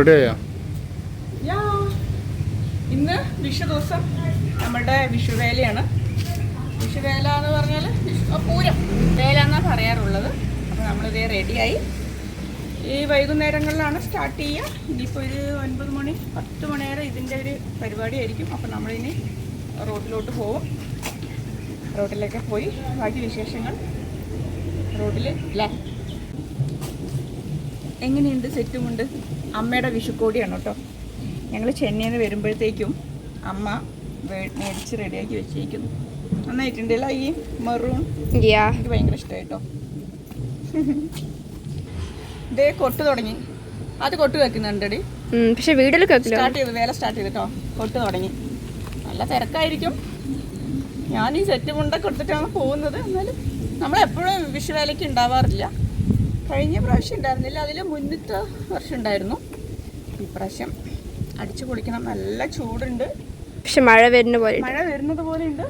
Ready ആയാ. ഇന്ന് വിഷു ദിവസം നമ്മുടെ വിഷുവേലയാണ് വിഷുവേല എന്ന് പറഞ്ഞാൽ പൂരം. വേല എന്നാണ് പറയാറുള്ളത്. അപ്പോൾ നമ്മളിതേ റെഡിയായി. ഈ വൈകുന്നേരങ്ങളിലാണ് സ്റ്റാർട്ട് ചെയ്യുക ഇനിയിപ്പോൾ ഒരു ഒൻപത് മണി പത്ത് മണി വരെ ഇതിന്റെ ഒരു പരിപാടിയായിരിക്കും. അപ്പോൾ നമ്മളിനി റോഡിലോട്ട് പോവും. റോഡിലൊക്കെ പോയി ബാക്കി വിശേഷങ്ങൾ റോഡിൽ ഇല്ല എങ്ങനെയുണ്ട്? സെറ്റുമുണ്ട്? അമ്മയുടെ വിഷുക്കോടിയാണ് കേട്ടോ. ഞങ്ങൾ ചെന്നൈയിൽ നിന്ന് വരുമ്പോഴത്തേക്കും അമ്മ മേടിച്ച് റെഡിയാക്കി വെച്ചേക്കുന്നു. നന്നായിട്ടുണ്ടല്ലോ ഈ മെറൂൺ? എനിക്ക് ഭയങ്കര ഇഷ്ടമായിട്ടോ ഇതേ കൊട്ട് തുടങ്ങി. അത് കൊട്ട് വെക്കുന്നുണ്ടടി. പക്ഷെ വീട്ടിൽ സ്റ്റാർട്ട് ചെയ്തു വേല സ്റ്റാർട്ട് ചെയ്തിട്ടോ കൊട്ട്. തുടങ്ങി. നല്ല തിരക്കായിരിക്കും. ഞാൻ ഈ സെറ്റ് മുണ്ടൊക്കെ എടുത്തിട്ടാണ് പോകുന്നത്. എന്നാലും നമ്മളെപ്പോഴും വിഷുവേലയ്ക്ക് ഉണ്ടാവാറില്ല. കഴിഞ്ഞ പ്രാവശ്യം ഉണ്ടായിരുന്നില്ല. അതിൽ മുന്നത്തെ വർഷം ഉണ്ടായിരുന്നു. ഈ പ്രാവശ്യം അടിച്ചു പൊളിക്കണം. നല്ല ചൂടുണ്ട്. പക്ഷെ മഴ വരുന്ന പോലെ മഴ വരുന്നത് പോലെ ഉണ്ട്.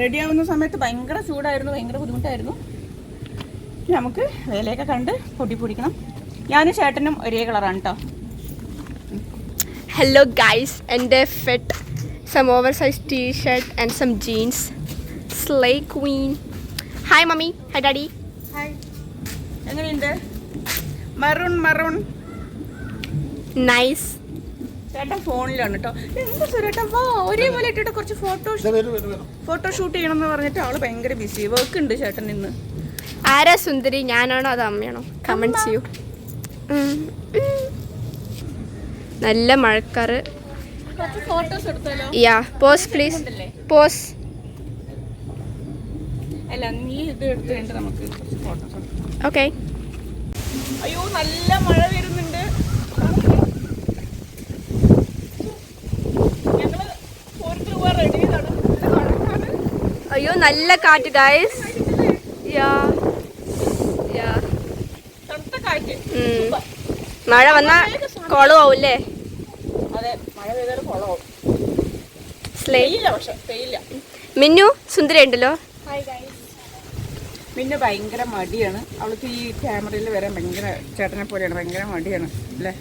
റെഡി ആവുന്ന സമയത്ത് ഭയങ്കര ചൂടായിരുന്നു. ഭയങ്കര ബുദ്ധിമുട്ടായിരുന്നു. നമുക്ക് വേലയൊക്കെ കണ്ട് പൊടി പൊടിക്കണം. ഞാനും ചേട്ടനും ഒരേ കളറാണ് കേട്ടോ ഹലോ ഗൈസ് എന്റെ fit some oversize T shirt and some jeans sly queen hi mummy hi daddy hi എങ്ങനെയുണ്ട്? Maroon maroon. നൈസ് ചേട്ടൻ ഫോണിലാണ് കേട്ടോ എന്താ സുരേട്ടൻ? വാ ഒരേപോലെ ഇട്ടിട്ട് കുറച്ച് ഫോട്ടോ ഫോട്ടോ ഷൂട്ട് ചെയ്യണം എന്ന് പറഞ്ഞിട്ട് ആൾ ഭയങ്കര ബിസി വർക്ക് ഉണ്ട് ചേട്ടൻ ഇന്ന്. ആരാ സുന്ദരി? ഞാനാണോ അത് അമ്മയാണോ? കമന്റ് ചെയ്യൂ. നല്ല മഴക്കാറ്. കുറച്ച് ഫോട്ടോസ് എടുത്താലോ? യാ പോസ് പ്ലീസ് പോസ് അല്ല നീ ഇത് നമുക്ക് കുറച്ച് ഫോട്ടോസ് ഓക്കെ അയ്യോ നല്ല മഴ വരുന്നുണ്ട്. അയ്യോ നല്ല കാറ്റ് ഗൈസ് യാ യാ തണുത്ത കാറ്റ്. മഴ വന്നാ കുളമാവൂല്ലേ അതെ മഴ പെയ്താൽ കുളമാവും മിന്നു സുന്ദരി ഉണ്ടല്ലോ പിന്നെ ഭയങ്കര മടിയാണ്. അവൾക്ക് ഈ ക്യാമറയിൽ വരാൻ ഭയങ്കര ചേട്ടനെ പോലെയാണ്. ഭയങ്കര മടിയാണ്. അല്ലേ?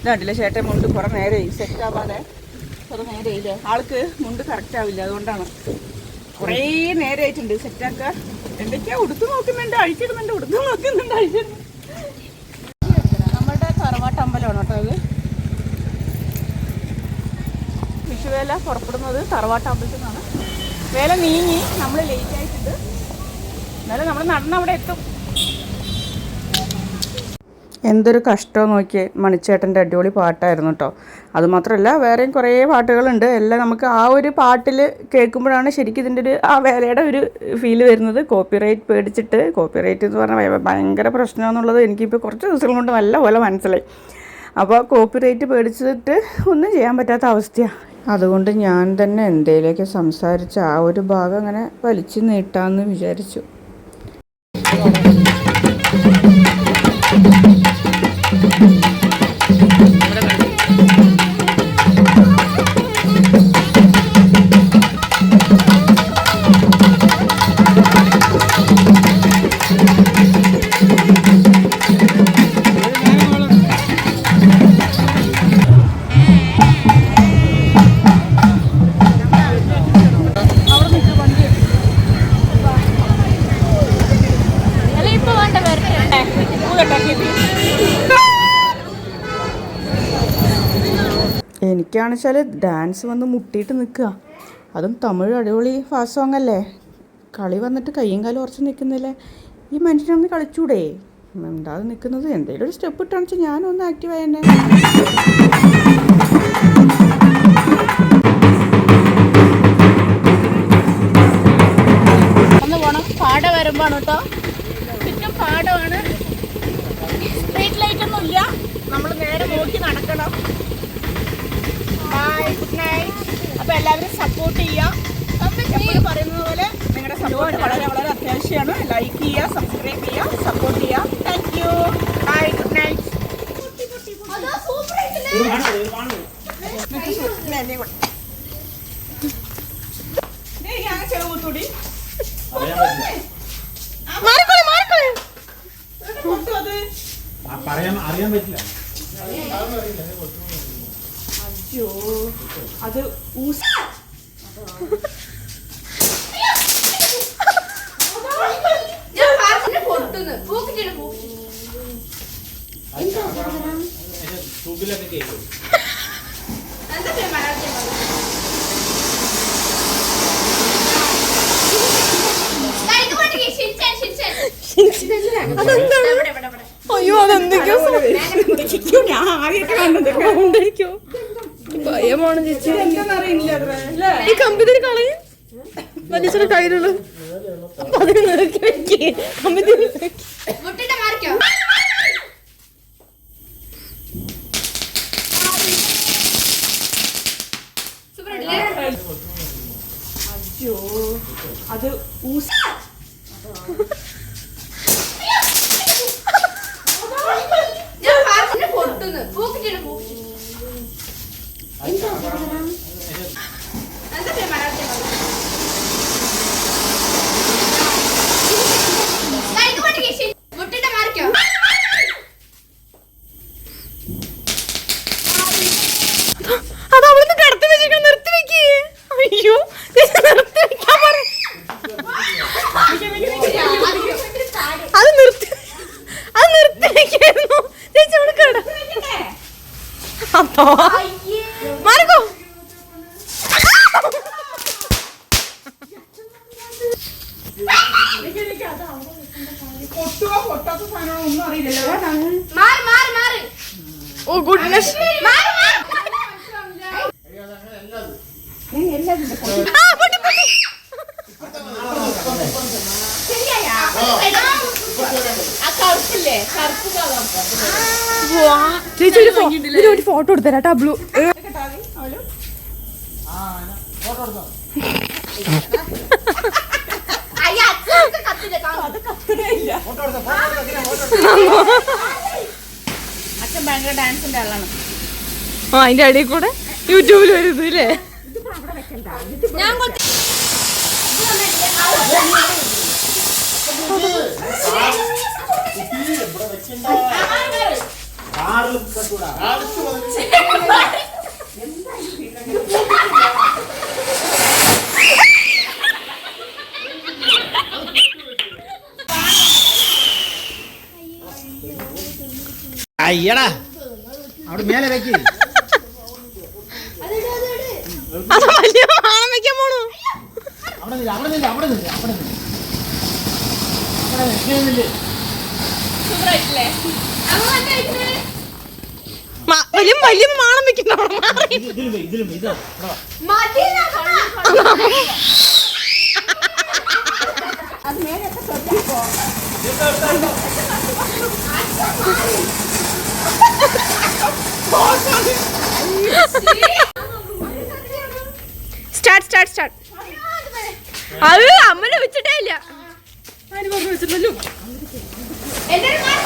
ഇതാണ്ടില്ലേ ചേട്ടൻ മുണ്ട് കുറെ നേരെ സെറ്റ് ആവാതെ കുറെ ഇല്ലേ? ആൾക്ക് മുണ്ട് കറക്റ്റ് ആവില്ല. അതുകൊണ്ടാണ്. കുറേ നേരമായിട്ടുണ്ട് സെറ്റാക്കുക എന്തൊക്കെയാ ഉടുത്തു നോക്കുന്നുണ്ട്? അഴിച്ചിടുന്നുണ്ട്. ഉടുത്തു നോക്കുന്നുണ്ട്. അഴിച്ചിടുന്നുണ്ട്. നമ്മുടെ കറവാട്ട് അമ്പലമാണ് കേട്ടോ ഇത്. വിഷുവേല പുറപ്പെടുന്നത് തറവാട്ട് അമ്പലത്തിൽ നിന്നാണ് വേല നീങ്ങി. നമ്മൾ ലേറ്റ് ആയിട്ടുണ്ട്. എന്നാലും നമ്മൾ നടന്ന് അവിടെ എത്തും. എന്തൊരു കഷ്ടം നോക്കിയേ. മണിച്ചേട്ടന്റെ അടിപൊളി പാട്ടായിരുന്നു കേട്ടോ അതുമാത്രമല്ല വേറെയും കുറേ പാട്ടുകളുണ്ട്. എല്ലാം നമുക്ക് ആ ഒരു പാട്ടിൽ കേൾക്കുമ്പോഴാണ് ശരിക്കും ഇതിന്റെ ഒരു ആ വേലയുടെ ഒരു ഫീൽ വരുന്നത്. കോപ്പിറൈറ്റ് പേടിച്ചിട്ട് കോപ്പിറൈറ്റ് എന്ന് പറഞ്ഞാൽ ഭയ- ഭയങ്കര പ്രശ്നമെന്നുള്ളത് എനിക്കിപ്പോൾ കുറച്ച് ദിവസങ്ങൾ കൊണ്ട് നല്ല പോലെ മനസ്സിലായി. അപ്പോൾ കോപ്പിറൈറ്റ് പേടിച്ചിട്ട് ഒന്നും ചെയ്യാൻ പറ്റാത്ത അവസ്ഥയാണ് അതുകൊണ്ട് ഞാൻ തന്നെ എന്തേലേക്ക് സംസാരിച്ച് ആ ഒരു ഭാഗം അങ്ങനെ വലിച്ചു നീട്ടാമെന്ന് വിചാരിച്ചു. എനിക്കാണെന്ന് വെച്ചാൽ ഡാൻസ് വന്ന് മുട്ടിയിട്ട് നിൽക്കുക. അതും തമിഴ് അടിപൊളി ഫാസ്റ്റ് സോങ് അല്ലേ? കളി വന്നിട്ട് കയ്യും കാലും ഉറച്ച് നിൽക്കുന്നില്ലേ? ഈ മനുഷ്യനൊന്ന് കളിച്ചൂടെ? എന്താ നിൽക്കുന്നത്? എന്തെങ്കിലും ഒരു സ്റ്റെപ്പ് ഇട്ടാണെന്ന് വെച്ചാൽ ഞാനൊന്ന് ആക്റ്റീവ് ആയെന്നെ എല്ലാവരും സപ്പോർട്ട് ചെയ്യുക. എപ്പോഴും പറയുന്നത് പോലെ നിങ്ങളുടെ സപ്പോർട്ട് വളരെ വളരെ അത്യാവശ്യമാണ്. ലൈക്ക് ചെയ്യുക സബ്സ്ക്രൈബ് ചെയ്യുക സപ്പോർട്ട് ചെയ്യുക. Thank you bye good night ചെറുകൂത്തൂടി പറയാൻ അറിയാൻ പറ്റില്ല. അയ്യോ. അത് ഊസ് കൊണ്ടിരിക്ക്, ഇവിടെ. അയ്യോ അതെന്തൊക്കെയോ ഞാൻ ആദ്യമായിട്ട് കണ്ടത് എന്തൊക്കെയോ ഭയമാണ് ചേച്ചി. ഈ കമ്പിതിരി കളയും. മനുഷ്യരുടെ കയ്യിലുള്ള അപ്പൊ അതിന് നോക്കി കമ്പിതിരി അത് അവിടുന്ന് കിടത്തി വെച്ചേക്കാൻ നിർത്തി വെക്കേ. അയ്യോ അത് നിർത്തി അത് നിർത്തി വെക്കായിരുന്നു. ചേച്ചി അവിടെ കിട അതോ? മാറിക്കോ. പൊട്ടുക പൊട്ടാത്ത സാധനങ്ങളോ ഒന്നും അറിയില്ലല്ലോ മാറി മാറി മാറി. ഓ ഗുഡ്നസ് പൊട്ടി വാ. ചേച്ചി ഒരു ഒരു ഫോട്ടോ എടുത്തരാ ടബ്ലു ഫോട്ടോ അച്ഛൻ ഭയങ്കര ഡാൻസിന്റെ ആളാണ്. ആ അതിന്റെ അടിയിൽ കൂടെ യൂട്യൂബിൽ വരുന്നു ഇല്ലേ ഞാൻ കൊത്തി അയ്യടാ. അവിടെ മേലെ വെക്ക്. അത് വലിയ മാണം വെക്കാൻ പോണു. അവിടെ നില്ല അവിടെ നില്ല അവിടെ നില്ല അവിടെ നില്ല. അവിടെ നില്ല നില്ല്. അമ്മ എന്താ കഴിക്കുന്നത്? മ- വലിയ വലിയ മാണം വെക്കണ്ട അവിടെ മാറി. സ്റ്റാർട്ട് സ്റ്റാർട്ട് സ്റ്റാർട്ട് അത് അമ്മനെ വെച്ചിട്ടേ ഇല്ല മാർക്ക്